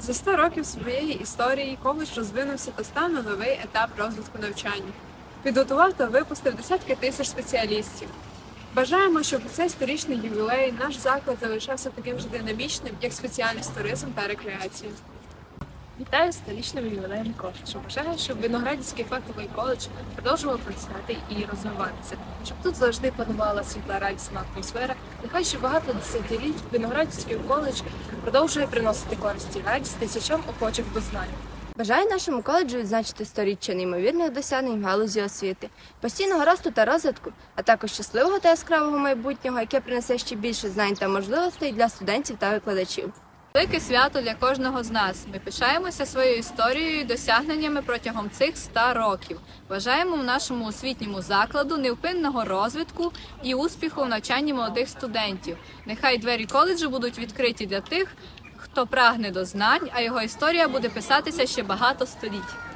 За 100 років своєї історії коледж розвинувся та став на новий етап розвитку навчання. Підготував та випустив десятки тисяч спеціалістів. Бажаємо, щоб у цей сторічний ювілей наш заклад залишався таким же динамічним, як спеціальність туризм та рекреація. Вітаю столічним ювілеєм коледжу. Бажаю, щоб Виноградівський фаховий коледж продовжував процвітати і розвиватися, щоб тут завжди панувала світла радісна атмосфера. Нехай ще багато десятиліть Виноградівський коледж продовжує приносити користь і радість тисячам охочих до знань. Бажаю нашому коледжу відзначити сторіччя неймовірних досягнень в галузі освіти, постійного росту та розвитку, а також щасливого та яскравого майбутнього, яке принесе ще більше знань та можливостей для студентів та викладачів. Велике свято для кожного з нас. Ми пишаємося своєю історією і досягненнями протягом цих 100 років. Бажаємо в нашому освітньому закладу невпинного розвитку і успіху в навчанні молодих студентів. Нехай двері коледжу будуть відкриті для тих, хто прагне до знань, а його історія буде писатися ще багато століть.